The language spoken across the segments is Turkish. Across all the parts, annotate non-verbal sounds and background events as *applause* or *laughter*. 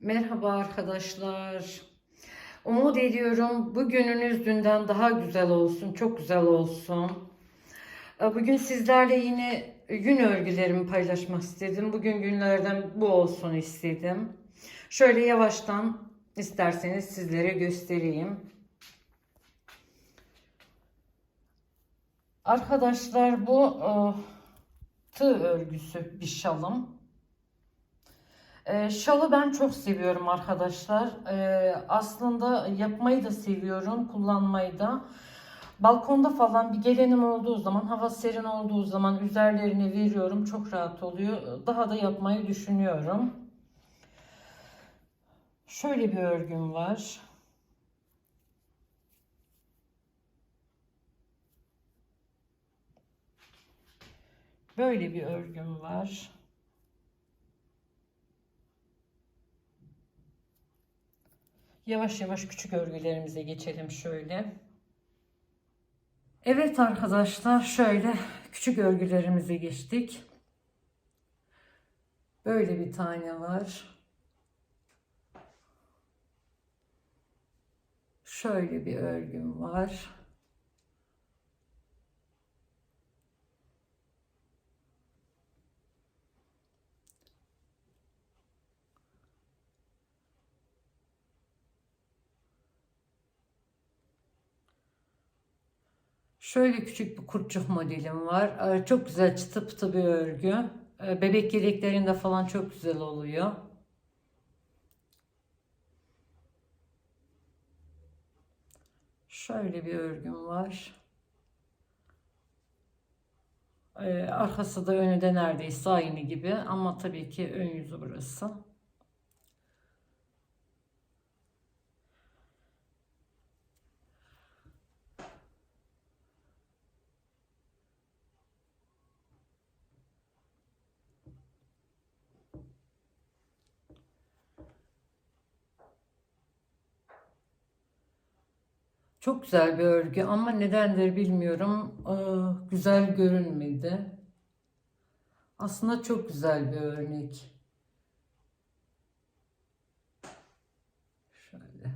Merhaba arkadaşlar. Umut ediyorum bugününüz dünden daha güzel olsun, çok güzel olsun. Ee, Bugün sizlerle yine gün örgülerimi paylaşmak istedim. Bugün günlerden bu olsun istedim. Şöyle yavaştan isterseniz sizlere göstereyim. Arkadaşlar bu e, tığ örgüsü bir şalım. Ee, şalı ben çok seviyorum arkadaşlar. Ee, aslında yapmayı da seviyorum, kullanmayı da. Balkonda falan bir gelenim olduğu zaman, hava serin olduğu zaman üzerlerine veriyorum. Çok rahat oluyor. Daha da yapmayı düşünüyorum. Şöyle bir örgüm var. Böyle bir örgüm var. Yavaş yavaş küçük örgülerimize geçelim şöyle. Evet arkadaşlar şöyle küçük örgülerimize geçtik. Böyle bir tane var. Şöyle bir örgüm var. Şöyle küçük bir kurtçuk modelim var. Ee, Çok güzel çıtı pıtı bir örgü. Ee, Bebek yeleklerinde falan çok güzel oluyor. Şöyle bir örgüm var. Ee, Arkası da önü de neredeyse aynı gibi ama tabii ki ön yüzü burası. Çok güzel bir örgü ama nedendir bilmiyorum. Ee, güzel görünmedi. Aslında çok güzel bir örnek. Şöyle.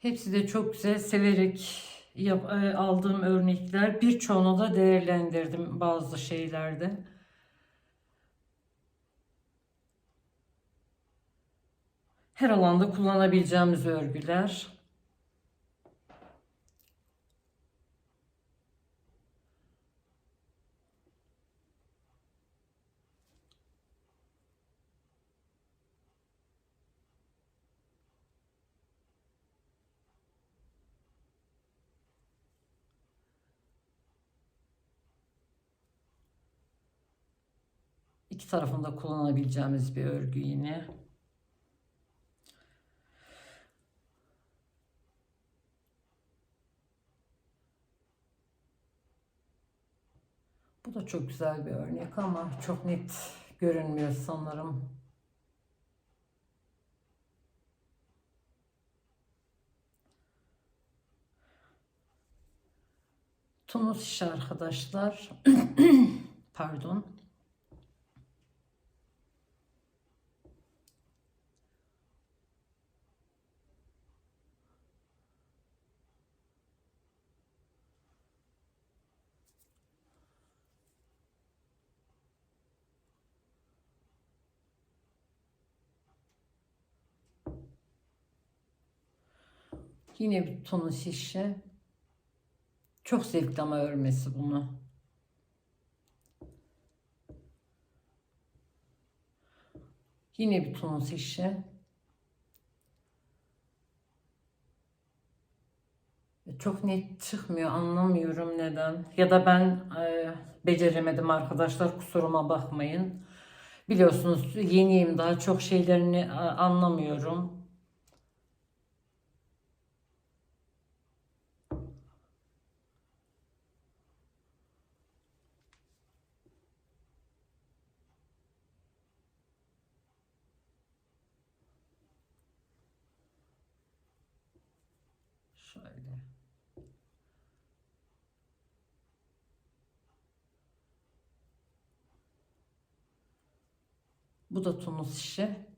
Hepsi de çok güzel severek yap- e, aldığım örnekler. Birçoğunu da değerlendirdim bazı şeylerde. Her alanda kullanabileceğimiz örgüler. Tarafında kullanabileceğimiz bir örgü yine. Bu da çok güzel bir örnek ama çok net görünmüyor sanırım. Tunus işi arkadaşlar. *clears throat* Pardon. Yine bir tonu şişe. Çok zevkli ama örmesi bunu. Yine bir tonu şişe. Çok net çıkmıyor anlamıyorum neden. Ya da ben e, beceremedim arkadaşlar kusuruma bakmayın. Biliyorsunuz yeniyim daha çok şeylerini anlamıyorum. Şöyle. Bu da tunus işi.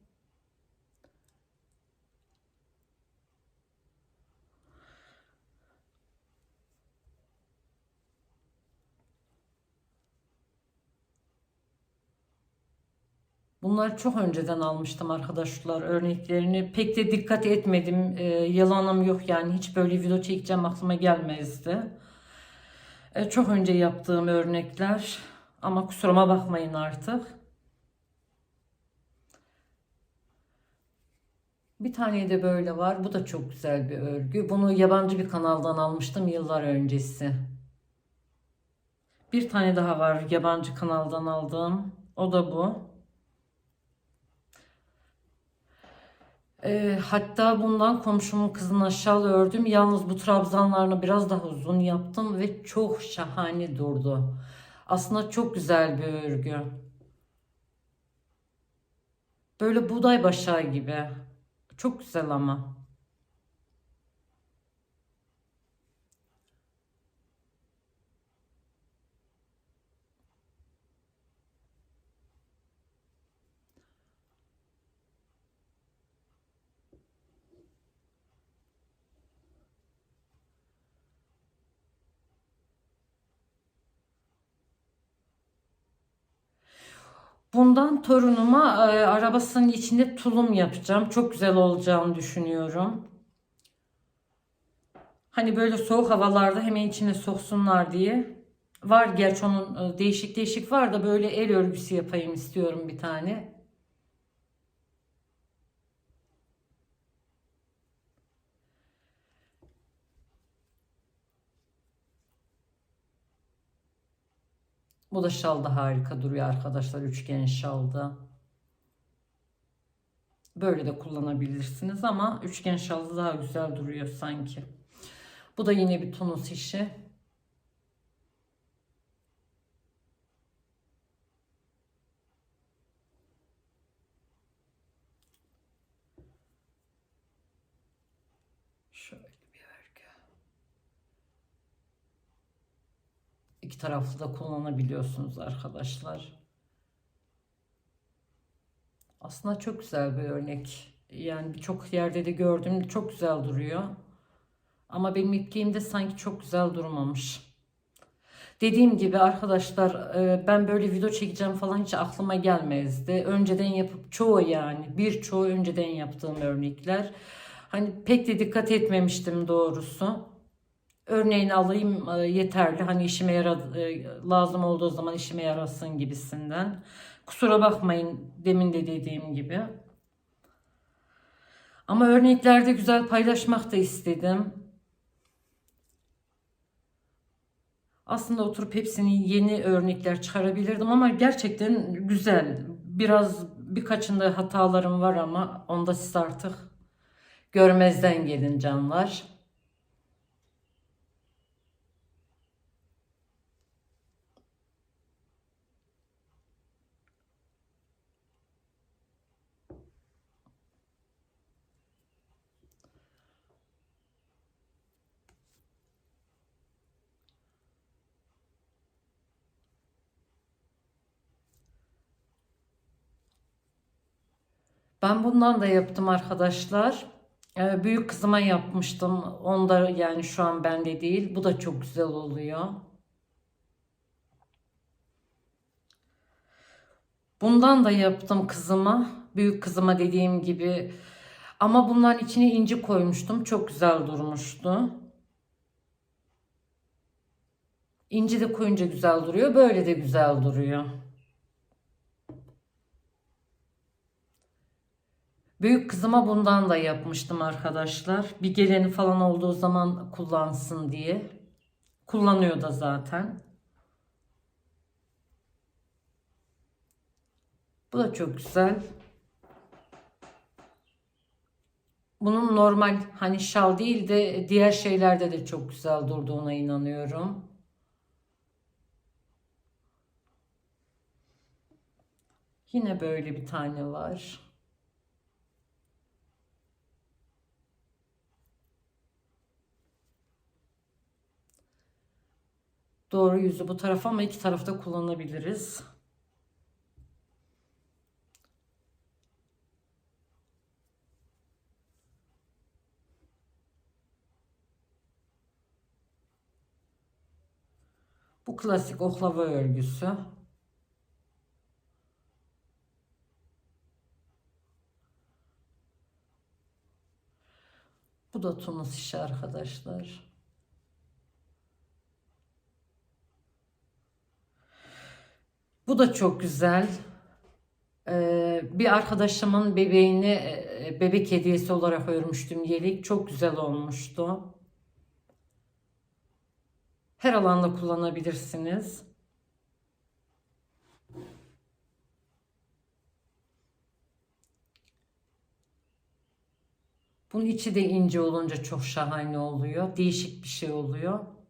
Bunları çok önceden almıştım arkadaşlar örneklerini. Pek de dikkat etmedim. Ee, yalanım yok yani hiç böyle video çekeceğim aklıma gelmezdi. Ee, çok önce yaptığım örnekler. Ama kusuruma bakmayın artık. Bir tane de böyle var. Bu da çok güzel bir örgü. Bunu yabancı bir kanaldan almıştım yıllar öncesi. Bir tane daha var yabancı kanaldan aldığım. O da bu. Ee, hatta bundan komşumun kızını aşağı ördüm. Yalnız bu trabzanlarını biraz daha uzun yaptım ve çok şahane durdu. Aslında çok güzel bir örgü. Böyle buğday başağı gibi. Çok güzel ama. Bundan torunuma e, arabasının içinde tulum yapacağım. Çok güzel olacağını düşünüyorum. Hani böyle soğuk havalarda hemen içine soksunlar diye. Var gerçi onun e, değişik değişik var da böyle el örgüsü yapayım istiyorum bir tane. Bu da şalda harika duruyor arkadaşlar. Üçgen şalda. Böyle de kullanabilirsiniz ama üçgen şalda daha güzel duruyor sanki. Bu da yine bir tunus işi. Şöyle bir örgü. İki taraflı da kullanabiliyorsunuz arkadaşlar. Aslında çok güzel bir örnek. Yani birçok yerde de gördüm. Çok güzel duruyor. Ama benim ipliğimde sanki çok güzel durmamış. Dediğim gibi arkadaşlar e, ben böyle video çekeceğim falan hiç aklıma gelmezdi. Önceden yapıp çoğu yani birçoğu önceden yaptığım örnekler. Hani pek de dikkat etmemiştim doğrusu. Örneğini alayım e, yeterli. Hani işime yara e, lazım olduğu zaman işime yarasın gibisinden. Kusura bakmayın demin de dediğim gibi. Ama örneklerde güzel paylaşmak da istedim. Aslında oturup hepsini yeni örnekler çıkarabilirdim ama gerçekten güzel. Biraz birkaçında hatalarım var ama onda siz artık görmezden gelin canlar. Ben bundan da yaptım arkadaşlar. Ee, büyük kızıma yapmıştım. Onda yani şu an bende değil. Bu da çok güzel oluyor. Bundan da yaptım kızıma. Büyük kızıma dediğim gibi Ama bunların içine inci koymuştum. Çok güzel durmuştu. İnci de koyunca güzel duruyor. Böyle de güzel duruyor. Büyük kızıma bundan da yapmıştım arkadaşlar. Bir geleni falan olduğu zaman kullansın diye. Kullanıyor da zaten. Bu da çok güzel. Bunun normal hani şal değil de diğer şeylerde de çok güzel durduğuna inanıyorum. Yine böyle bir tane var. Doğru yüzü bu tarafa ama iki tarafta kullanabiliriz. Bu klasik oklava örgüsü. Bu da Tunus işi arkadaşlar. Bu da çok güzel. Ee, bir arkadaşımın bebeğini e, bebek hediyesi olarak örmüştüm yelek. Çok güzel olmuştu. Her alanda kullanabilirsiniz. Bunun içi de ince olunca çok şahane oluyor. Değişik bir şey oluyor.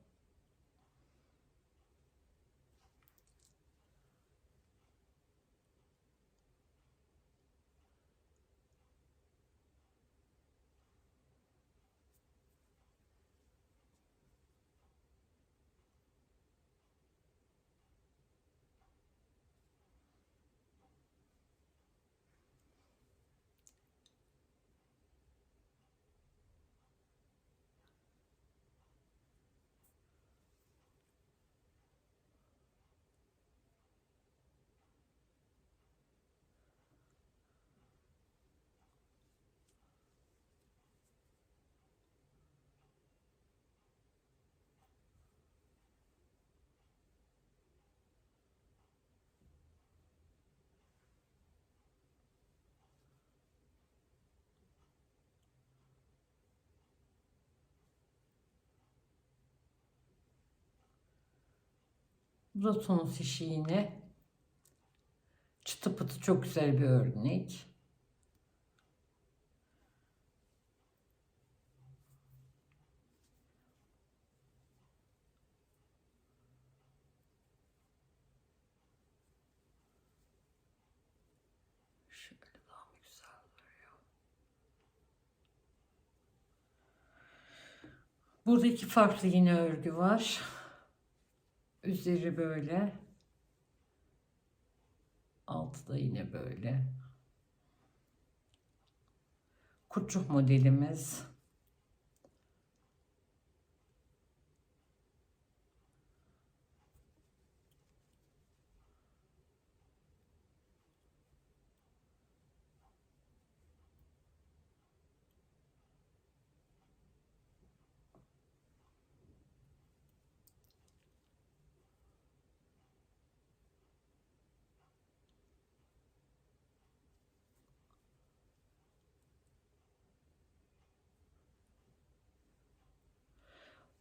Bu da Tunus işi yine. Çıtı pıtı çok güzel bir örnek. Burada iki farklı yine örgü var. Üzeri böyle. Altı da yine böyle. Kurçuk modelimiz.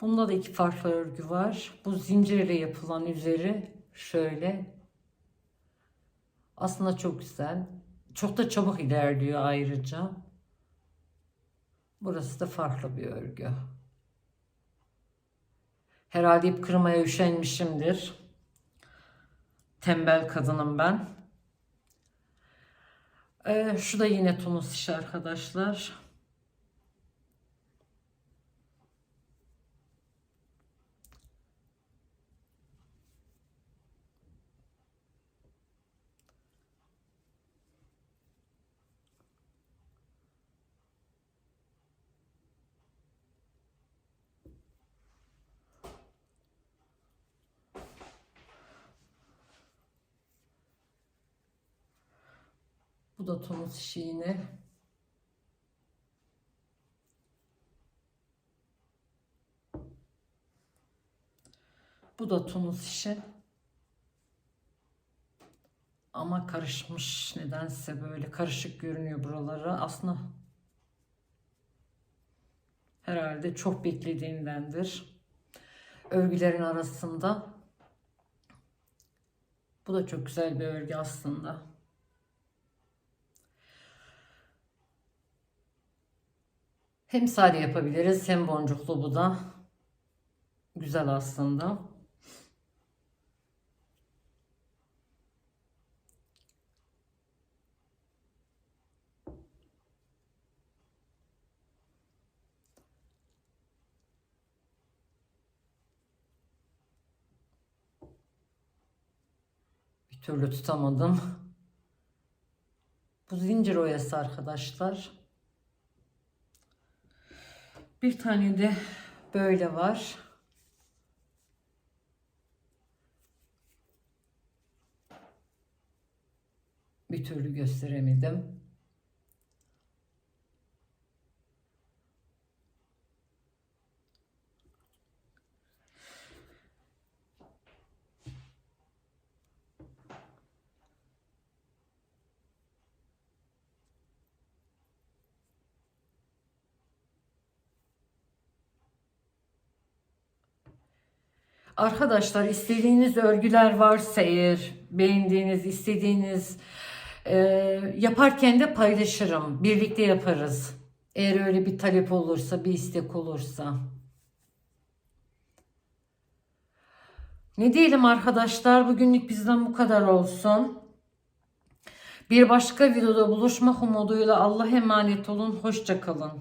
Bunda da iki farklı örgü var. Bu zincirle yapılan üzeri şöyle. Aslında çok güzel. Çok da çabuk ilerliyor ayrıca. Burası da farklı bir örgü. Herhalde ip kırmaya üşenmişimdir. Tembel kadınım ben. Ee, şu da yine Tunus işi arkadaşlar. Bu da tonus işi yine. Bu da tunus işi. Ama karışmış nedense böyle karışık görünüyor buraları. Aslında herhalde çok beklediğindendir. Örgülerin arasında. Bu da çok güzel bir örgü aslında. Hem sade yapabiliriz hem boncuklu bu da. Güzel aslında. Bir türlü tutamadım. Bu zincir oyası arkadaşlar. Bir tane de böyle var. Bir türlü gösteremedim. Arkadaşlar istediğiniz örgüler varsa eğer beğendiğiniz, istediğiniz e, yaparken de paylaşırım. Birlikte yaparız. Eğer öyle bir talep olursa, bir istek olursa. Ne diyelim arkadaşlar bugünlük bizden bu kadar olsun. Bir başka videoda buluşmak umuduyla Allah'a emanet olun. Hoşça kalın.